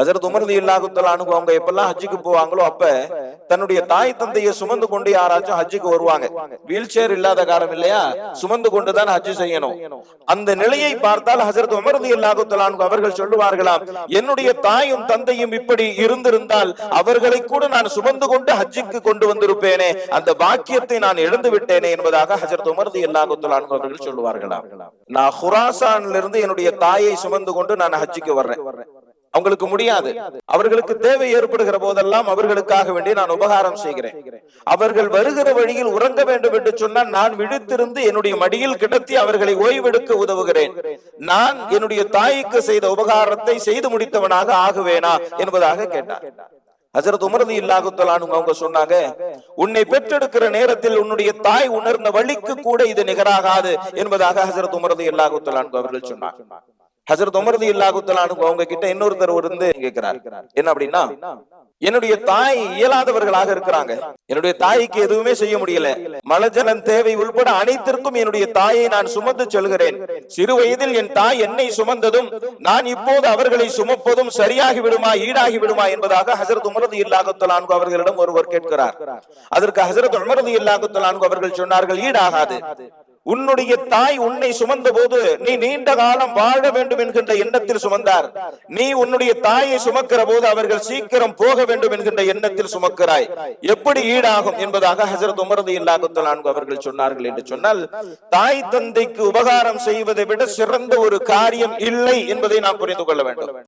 ஹசரத் உமர்தி இல்லாகுத்தலானு அவங்க எப்பெல்லாம் ஹஜ்ஜுக்கு போவாங்களோ அப்ப தன்னுடைய தாய் தந்தையை சுமந்து கொண்டு யாராச்சும் ஹஜ்ஜுக்கு வருவாங்க. வீல் சேர் இல்லாத காலம் இல்லையா? சுமந்து கொண்டுதான் ஹஜ்ஜு செய்யணும். அந்த நிலையை பார்த்தால் ஹசரத் உமர்தி இல்லாகுத்தலானு அவர்கள் சொல்லுவார்களாம் என்னுடைய தாயும் தந்தையும் இப்படி இருந்திருந்தால் அவர்களை கூட நான் சுமந்து கொண்டு ஹஜ்ஜுக்கு கொண்டு வந்திருப்பேனே அந்த பாக்கியத்தை நான் இழந்து விட்டேனே என்பதாக ஹசரத் உமர்தி இல்லாகுத்தலானு அவர்கள் சொல்லுவார்களாம். நான் ஹுராசான்ல இருந்து என்னுடைய தாயை சுமந்து கொண்டு நான் ஹஜ்ஜுக்கு வர்றேன். அவங்களுக்கு முடியாது. அவர்களுக்கு தேவை ஏற்படுகிற போதெல்லாம் அவர்களுக்காக வேண்டி நான் உபகாரம் செய்கிறேன். அவர்கள் வருகிற வழியில் உறங்க வேண்டும் என்று சொன்னால் நான் விழித்திருந்து என்னுடைய மடியில் கிடத்தி அவர்களை ஓய்வெடுக்க உதவுகிறேன். நான் என்னுடைய தாய்க்கு செய்த உபகாரத்தை செய்து முடித்தவனாக ஆகுவேனா என்பதாக கேட்டார். ஹசரத் உமரது இல்லாகுத்தலானு அவங்க சொன்னாங்க உன்னை பெற்றெடுக்கிற நேரத்தில் உன்னுடைய தாய் உணர்ந்த வழிக்கு கூட இது நிகராகாது என்பதாக ஹசரத் உமரது இல்லாகுத்தலானு அவர்கள் சொன்னார். ஹசரத் உமர்தி இல்லாகுத்தலானு அவங்க கிட்ட இன்னொருத்தர் இருந்து கேட்கிறார் என்ன அப்படின்னா என்னுடைய தாய் இயலாதவர்களாக இருக்கிறாங்க. என்னுடைய தாய்க்கு எதுவுமே செய்ய முடியல. மலஜலம் தேவை உள்பட அனைத்திற்கும் என்னுடைய தாயை நான் சுமந்து செல்கிறேன். சிறு வயதில் என் தாய் என்னை சுமந்ததும் நான் இப்போது அவர்களை சுமப்பதும் சரியாகி விடுமா ஈடாகி விடுமா என்பதாக ஹசரத் உமரது இல்லாகுத்தலான்கு அவர்களிடம் ஒருவர் கேட்கிறார். அதற்கு ஹசரத் உமரது இல்லாகுத்தலான்கு அவர்கள் சொன்னார்கள் ஈடாகாது. உன்னுடைய தாய் உன்னை சுமந்த போது நீ நீண்ட காலம் வாழ வேண்டும் என்கின்ற எண்ணத்தில் சுமந்தார். நீ உன்னுடைய தாயை சுமக்கிற போது அவர்கள் சீக்கிரம் போக வேண்டும் என்கின்ற எண்ணத்தில் சுமக்கிறாய். எப்படி ஈடாகும் என்பதாக ஹசரத் உமரது இல்லாகுத்தலான்கு அவர்கள் சொன்னார்கள் என்று சொன்னால் தாய் தந்தைக்கு உபகாரம் செய்வதை விட சிறந்த ஒரு காரியம் இல்லை என்பதை நாம் புரிந்து கொள்ள வேண்டும்.